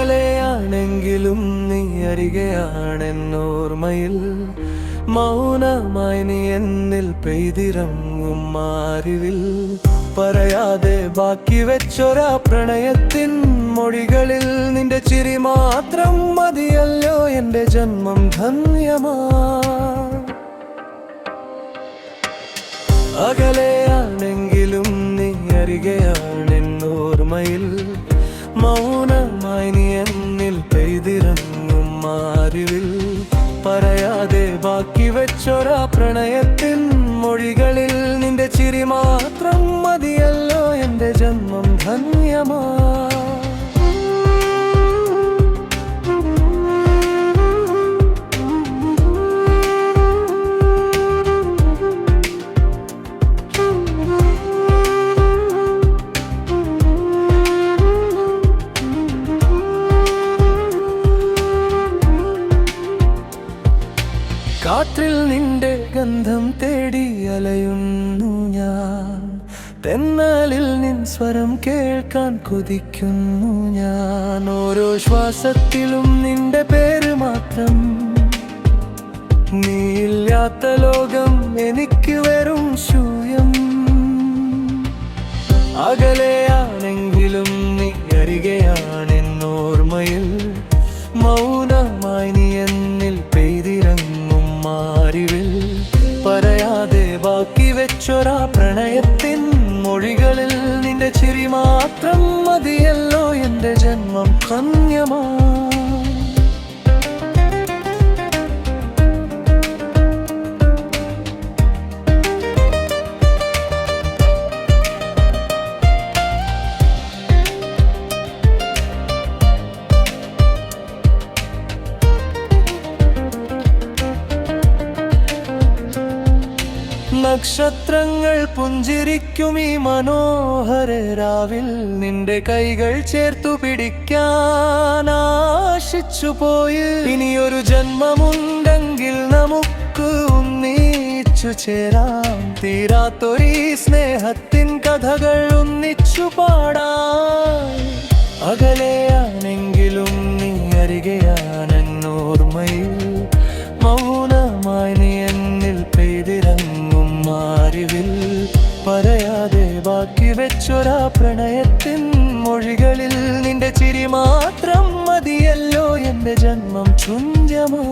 അകലെയാണെങ്കിലും നീ അരികെയാണെന്നോർമ്മയിൽ മൗനമായി നീ എന്നിൽ പെയ്തിറങ്ങും മാറിവിൽ പറയാതെ ബാക്കി വെച്ചൊരാ പ്രണയത്തിൻ മൊഴികളിൽ. നിന്റെ ചിരി മാത്രം മതിയല്ലോ എന്റെ ജന്മം ധന്യമാ. അകലെയാണെങ്കിലും നീ അരികെയാണെന്നോർമ്മയിൽ. മൗനമായി നീ എന്നിൽ പെയ്തിറങ്ങും മാറിവിൽ പറയാതെ ബാക്കി വെച്ചൊരാ പ്രണയത്തിൻ മൊഴികളിൽ നിന്റെ ചിരി കാറ്റിൽ നിന്റെ ഗന്ധം തേടി അലയുന്നു ഞാൻ. തെന്നാലിൽ നിൻ സ്വരം കേൾക്കാൻ കൊതിക്കുന്നു ഞാൻ. ഓരോ ശ്വാസത്തിലും നിന്റെ പേര് മാത്രം. നീയില്ലാത്ത ലോകം എനിക്ക് വെറും ശൂയം. അകലെയാണെങ്കിലും വെച്ചൊരാ പ്രണയത്തിൻ മൊഴികളിൽ നിന്റെ ചിരി മാത്രം മതിയല്ലോ എന്റെ ജന്മം കന്യമാ. നക്ഷത്രങ്ങൾ പുഞ്ചിരിക്കും ഈ മനോഹര രാവിൽ നിന്റെ കൈകൾ ചേർത്തു പിടിക്കാൻ ആശിച്ചു പോയി. ഇനിയൊരു ജന്മമുണ്ടെങ്കിൽ നമുക്ക് ഒന്നിച്ചു ചേരാം. തീരാത്തൊരീ സ്നേഹത്തിൻ കഥകൾ ഒന്നിച്ചു പാടാം പ്രണയത്തിൻ മൊഴികളിൽ നിന്റെ ചിരി മാത്രം മതിയല്ലോ എന്റെ ജന്മം ചുഞ്ചമാ?